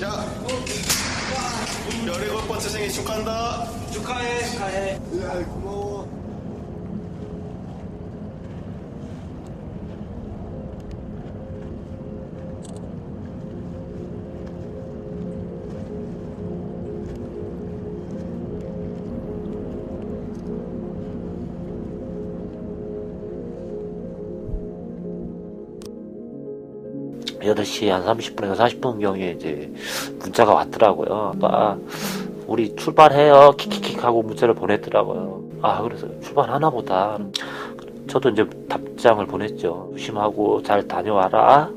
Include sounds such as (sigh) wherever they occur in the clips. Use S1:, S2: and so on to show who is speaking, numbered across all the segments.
S1: 자, 열일곱 번째 생일 축하한다.
S2: 축하해 축하해
S1: 야, 고마워.
S3: 여덟 시한 30분에서 40분경에 이제 문자가 왔더라고요. 아, 우리 출발해요. 킥킥킥 하고 문자를 보냈더라고요. 아, 그래서 출발하나 보다. 저도 이제 답장을 보냈죠. 조심하고 잘 다녀와라.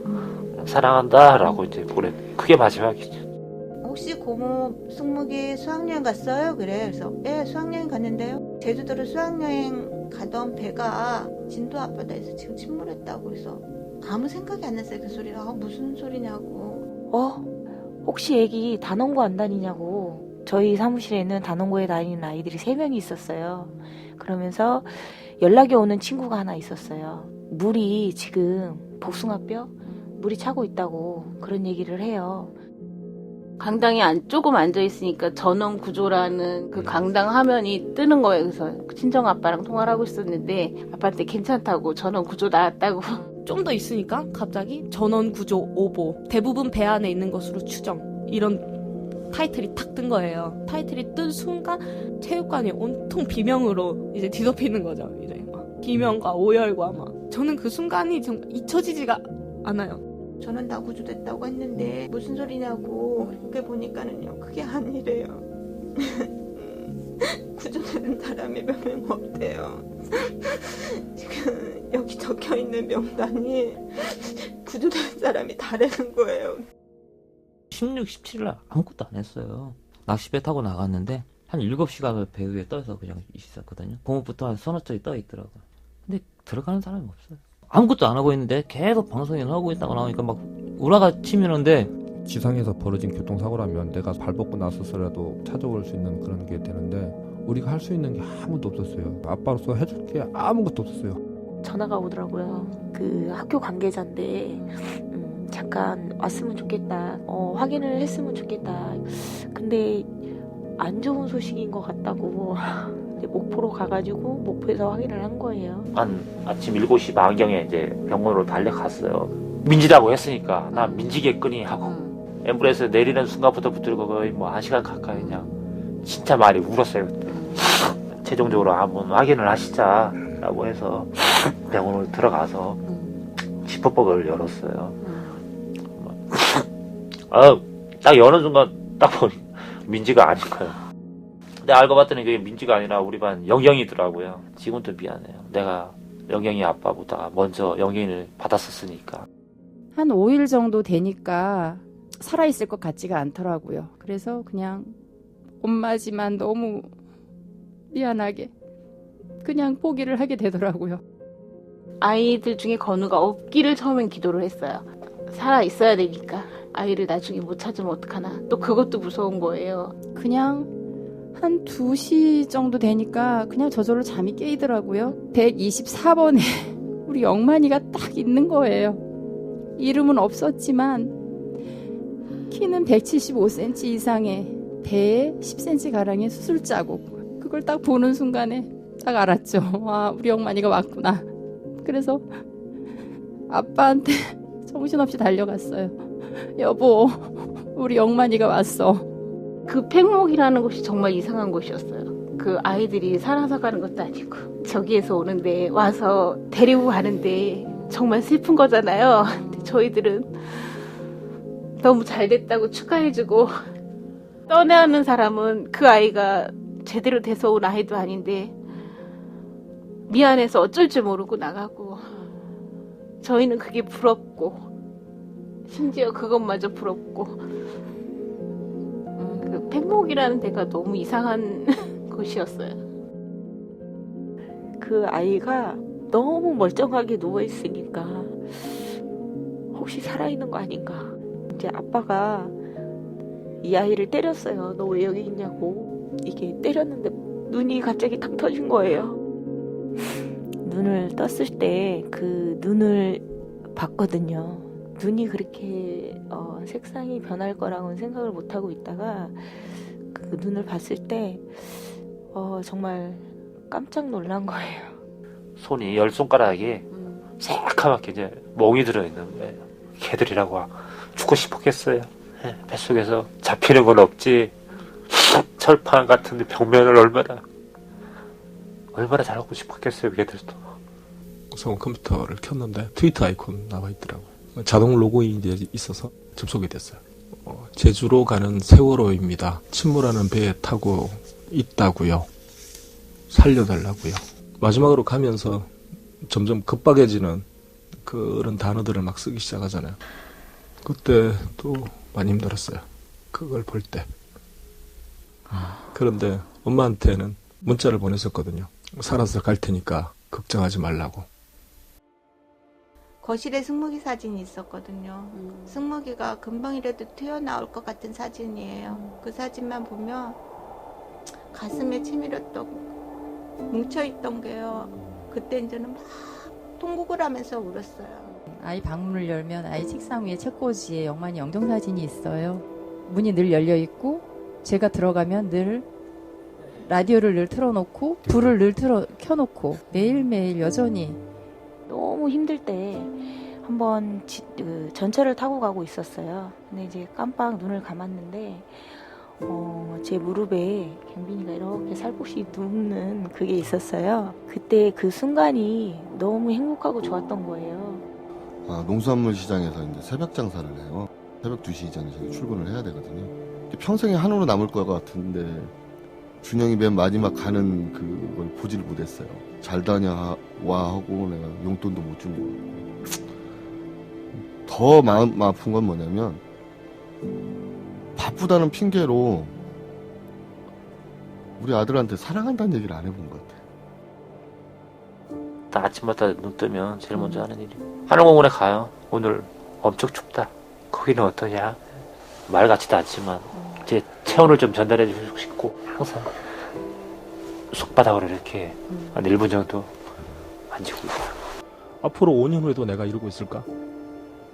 S3: 사랑한다. 라고 이제 보냈, 그게 마지막이죠.
S4: 혹시 고모 숙목이 수학여행 갔어요? 그래. 그래서 예, 수학여행 갔는데요. 제주도로 수학여행 가던 배가 진도 앞바다에서 지금 침몰했다고 그래서 아무 생각이 안 났어요. 그 소리가 아, 무슨 소리냐고.
S5: 어? 혹시 애기 단원고 안 다니냐고. 저희 사무실에는 단원고에 다니는 아이들이 세명이 있었어요. 그러면서 연락이 오는 친구가 하나 있었어요. 물이 지금 복숭아뼈? 물이 차고 있다고 그런 얘기를 해요.
S6: 강당에 안, 조금 앉아 있으니까 전원 구조라는 그 강당 화면이 뜨는 거예요. 그래서 친정 아빠랑 통화를 하고 있었는데 아빠한테 괜찮다고 전원 구조 나왔다고.
S7: 좀 더 있으니까 갑자기 전원 구조 오보 대부분 배 안에 있는 것으로 추정 이런 타이틀이 탁 뜬 거예요. 타이틀이 뜬 순간 체육관이 온통 비명으로 이제 뒤덮이는 거죠. 이제 막 비명과 오열과 막 저는 그 순간이 정말 잊혀지지가 않아요.
S4: 저는 다 구조됐다고 했는데 무슨 소리냐고 이렇게 보니까는요. 그게 아니래요. (laughs) 구조된 사람이 몇 명 없대요. (laughs) 지금 여기 적혀 있는 명단이 구조된 사람이 다르는 거예요.
S8: 16, 17일 아무것도 안 했어요. 낚시배 타고 나갔는데 한 7시간을 배 위에 떠서 그냥 있었거든요. 공업부터 한 서너 척이 떠 있더라고요. 근데 들어가는 사람이 없어요. 아무것도 안 하고 있는데 계속 방송을 하고 있다고 나오니까 막 우라가 치미는데
S9: 지상에서 벌어진 교통사고라면 내가 발 벗고 나서서라도 찾아올 수 있는 그런 게 되는데 우리가 할 수 있는 게 아무것도 없었어요. 아빠로서 해줄 게 아무것도 없었어요.
S5: 전화가 오더라고요. 그 학교 관계자인데 음, 잠깐 왔으면 좋겠다. 어, 확인을 했으면 좋겠다. 근데 안 좋은 소식인 것 같다고 (laughs) 목포로 가가지고 목포에서 확인을 한 거예요.
S3: 한 아침 7시 반경에 이제 병원으로 달려갔어요. 민지라고 했으니까 나 민지겠거니 하고 앰뷸런스 내리는 순간부터 붙들고 거의 뭐 한 시간 가까이 그냥 진짜 많이 울었어요. 최종적으로 한번 확인을 하시자라고 해서 병원으로 들어가서 지퍼박을 열었어요. 아 딱 여는 순간 딱 보니 민지가 아닌 거예요. 근데 알고 봤더니 그게 민지가 아니라 우리 반 영경이더라고요. 지금도 미안해요. 내가 영경이 아빠보다 먼저 영경이를 받았었으니까.
S10: 한 5일 정도 되니까 살아있을 것 같지가 않더라고요. 그래서 그냥 엄마지만 너무 미안하게 그냥 포기를 하게 되더라고요.
S6: 아이들 중에 건우가 없기를 처음엔 기도를 했어요. 살아 있어야 되니까 아이를 나중에 못 찾으면 어떡하나. 또 그것도 무서운 거예요.
S10: 그냥 한 2시 정도 되니까 그냥 저절로 잠이 깨이더라고요. 124번에 (laughs) 우리 영만이가 딱 있는 거예요. 이름은 없었지만 키는 175cm 이상의 배에 10cm 가량의 수술 자국. 그걸 딱 보는 순간에 딱 알았죠. 아, 우리 영만이가 왔구나. 그래서 아빠한테 (laughs) 정신없이 달려갔어요. 여보, 우리 영만이가 왔어.
S6: 그 팽목이라는 곳이 정말 이상한 곳이었어요. 그 아이들이 살아서 가는 것도 아니고 저기에서 오는데 와서 데리고 가는데 정말 슬픈 거잖아요. 저희들은 너무 잘 됐다고 축하해주고 떠나는 사람은 그 아이가 제대로 돼서 온 아이도 아닌데 미안해서 어쩔 줄 모르고 나가고 저희는 그게 부럽고 심지어 그것마저 부럽고 그 팽목이라는 데가 너무 이상한 (laughs) 곳이었어요.
S5: 그 아이가 너무 멀쩡하게 누워 있으니까 혹시 살아있는 거 아닌가. 이제 아빠가 이 아이를 때렸어요. 너 왜 여기 있냐고. 이게 때렸는데 눈이 갑자기 탁 터진 거예요. 눈을 떴을 때 그 눈을 봤거든요. 눈이 그렇게 어, 색상이 변할 거라고는 생각을 못 하고 있다가 그 눈을 봤을 때 어, 정말 깜짝 놀란 거예요.
S3: 손이 열 손가락에 새카맣게 이제 멍이 들어있는. 개들이라고 죽고 싶었겠어요. 예, 뱃속에서 잡히는 건 없지. (laughs) 철판 같은 벽면을 얼마나 얼마나 잘 먹고 싶었겠어요, 걔들도.
S2: 우선 컴퓨터를 켰는데 트위터 아이콘 나와 있더라고요. 자동 로그인이 있어서 접속이 됐어요. 어, 제주로 가는 세월호입니다. 침몰하는 배에 타고 있다고요. 살려달라고요. 마지막으로 가면서 점점 급박해지는 그런 단어들을 막 쓰기 시작하잖아요. 그때 또 많이 힘들었어요. 그걸 볼 때. 그런데 엄마한테는 문자를 보냈었거든요. 살아서 갈 테니까 걱정하지 말라고.
S4: 거실에 승무기 사진이 있었거든요. 승무기가 금방이라도 튀어나올 것 같은 사진이에요. 그 사진만 보면 가슴에 치밀었던 뭉쳐있던 게요. 그때 이제는 막 통곡을 하면서 울었어요.
S10: 아이 방문을 열면 아이 책상 위에 책꽂이에 영만이 영정 사진이 있어요. 문이 늘 열려 있고 제가 들어가면 늘 라디오를 늘 틀어놓고 불을 늘 틀어 켜놓고 매일매일 여전히
S5: 너무 힘들 때 한번 지- 그 전철을 타고 가고 있었어요. 근데 이제 깜빡 눈을 감았는데 어, 제 무릎에 경빈이가 이렇게 살포시 눕는 그게 있었어요. 그때 그 순간이 너무 행복하고 좋았던 거예요.
S1: 아, 농수산물 시장에서 이제 새벽 장사를 해요. 새벽 2시 이전에 저희 출근을 해야 되거든요. 평생에 한우로 남을 것 같은데 준영이 맨 마지막 가는 그걸 보지를 못했어요. 잘 다녀와 하고 내가 용돈도 못준 거고. 더 마음 아픈 건 뭐냐면 바쁘다는 핑계로 우리 아들한테 사랑한다는 얘기를 안 해본 것 같아.
S3: 나 아침마다 눈 뜨면 제일 먼저 하는 일이 하늘공원에 가요. 오늘 엄청 춥다. 거기는 어떠냐? 말 같지도 않지만 제 체온을 좀 전달해 주고 싶고 항상 손바닥으로 이렇게 한 1분 정도 만지고 있어요.
S2: 앞으로 5년 후에도 내가 이러고 있을까?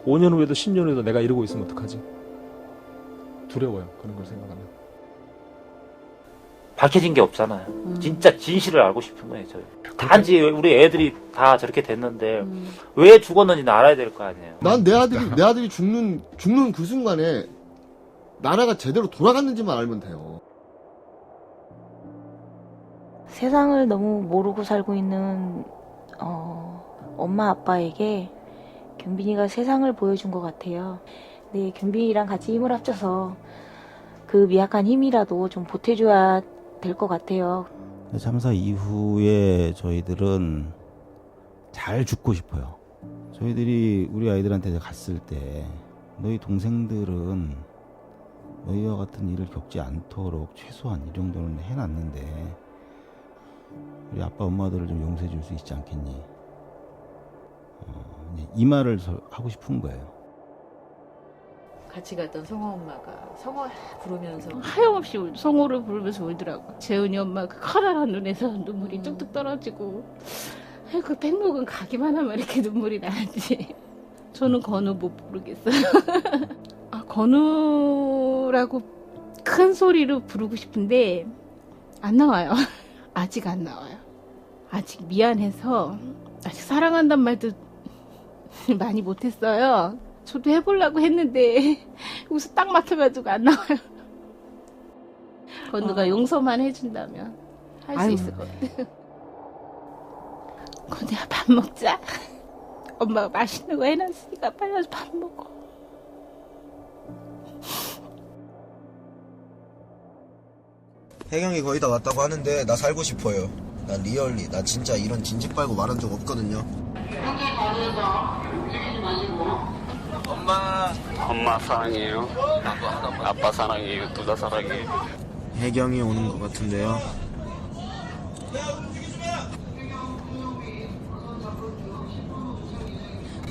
S2: 5년 후에도 10년 후에도 내가 이러고 있으면 어떡하지? 두려워요. 그런 걸 생각하면.
S3: 밝혀진 게 없잖아요. 진짜 진실을 알고 싶은 거예요, 저. 단지 우리 애들이 다 저렇게 됐는데 왜 죽었는지는 알아야 될 거 아니에요.
S1: 난 내 아들이 내 아들이 죽는 죽는 그 순간에 나라가 제대로 돌아갔는지만 알면 돼요.
S5: 세상을 너무 모르고 살고 있는 어, 엄마 아빠에게 경빈이가 세상을 보여준 것 같아요. 네, 경빈이랑 같이 힘을 합쳐서 그 미약한 힘이라도 좀 보태줘야 될 것 같아요.
S11: 참사 이후에 저희들은 잘 죽고 싶어요. 저희들이 우리 아이들한테 갔을 때 너희 동생들은 너희와 같은 일을 겪지 않도록 최소한 이 정도는 해놨는데 우리 아빠 엄마들을 좀 용서해 줄 수 있지 않겠니? 어, 이 말을 저- 하고 싶은 거예요.
S12: 같이 갔던 성호 엄마가 성호 부르면서
S6: 하염없이 울, 성호를 부르면서 울더라고. 재은이 엄마 그 커다란 눈에서 눈물이 뚝뚝 떨어지고. 아이고, 백목은 가기만 하면 이렇게 눈물이 나지. (laughs) 저는 건우 못 부르겠어요. (laughs) 아, 건우라고 큰 소리로 부르고 싶은데, 안 나와요. (laughs) 아직 안 나와요. 아직 미안해서, 아직 사랑한단 말도 많이 못했어요. 저도 해보려고 했는데, (laughs) 여기서 딱 막혀가지고 안 나와요. 건우가
S12: 어.
S6: 용서만 해준다면 할 수. 있을 것 같아. 건우야 (laughs) 밥 먹자. (laughs) 엄마가 맛있는 거 해놨으니까 빨리 와서 밥 먹어.
S13: 혜경이 거의 다 왔다고 하는데 나 살고 싶어요. 난 리얼리 나 진짜 이런 진직 빨고 말한 적 없거든요.
S14: 엄마 엄마 사랑해요 아빠 사랑해요 둘 다 사랑해요
S13: 혜경이 오는 것 같은데요.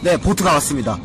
S13: 네, 보트가 왔습니다.